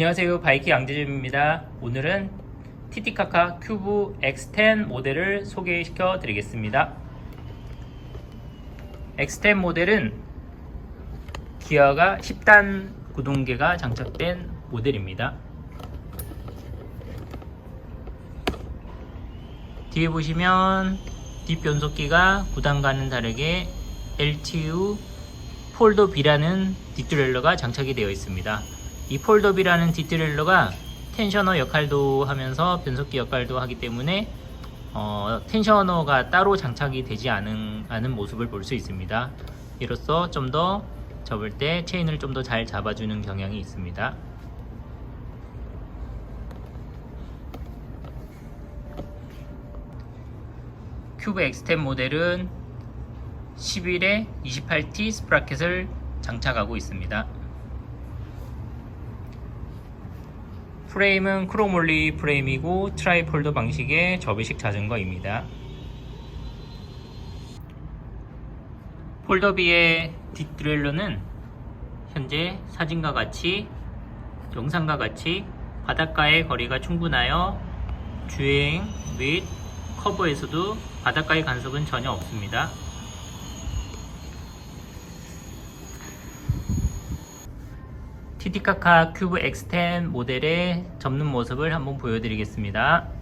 안녕하세요. 바이킹 양재준입니다. 오늘은 티티카카 큐브 X10 모델을 소개시켜 드리겠습니다. X10 모델은 기어가 10단 구동계가 장착된 모델입니다. 뒤에 보시면 뒷변속기가 9단과는 다르게 LTU 폴더비라는 뒷트레일러가 장착이 되어 있습니다. 이 폴더비라는 뒷트레일러가 텐셔너 역할도 하면서 변속기 역할도 하기 때문에 어, 텐셔너가 따로 장착이 되지 않은, 않은 모습을 볼 수 있습니다. 이로써 좀 더 접을 때 체인을 좀 더 잘 잡아주는 경향이 있습니다. 큐브 X10 모델은 11에 28T 스프라켓을 장착하고 있습니다. 프레임은 크로몰리 프레임이고 트라이폴더 방식의 접이식 자전거입니다. 폴더비의 뒷드레일러는 현재 사진과 같이 영상과 같이 바닷가의 거리가 충분하여 주행 및 커브에서도 바닷가의 간섭은 전혀 없습니다. 티티카카 큐브 X10 모델의 접는 모습을 한번 보여드리겠습니다.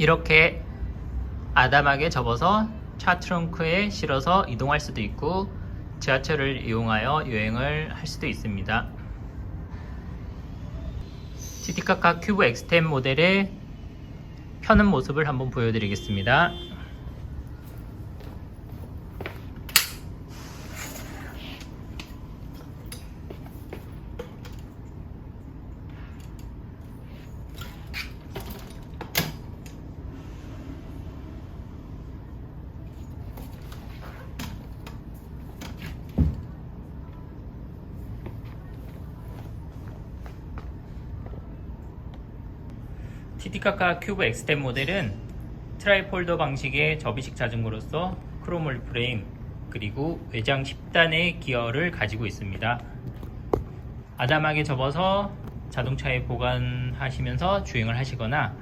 이렇게 아담하게 접어서 차 트렁크에 실어서 이동할 수도 있고 지하철을 이용하여 여행을 할 수도 있습니다. 시티카카 큐브 X10 모델의 펴는 모습을 한번 보여드리겠습니다. 티티카카 큐브 X10 모델은 트라이폴더 방식의 접이식 자전거로서 크로몰 프레임 그리고 외장 10단의 기어를 가지고 있습니다. 아담하게 접어서 자동차에 보관하시면서 주행을 하시거나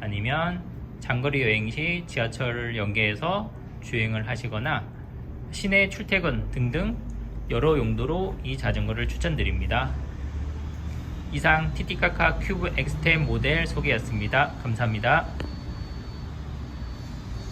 아니면 장거리 여행 시 지하철을 연계해서 주행을 하시거나 시내 출퇴근 등등 여러 용도로 이 자전거를 추천드립니다. 이상 티티카카 큐브 X10 모델 소개였습니다. 감사합니다.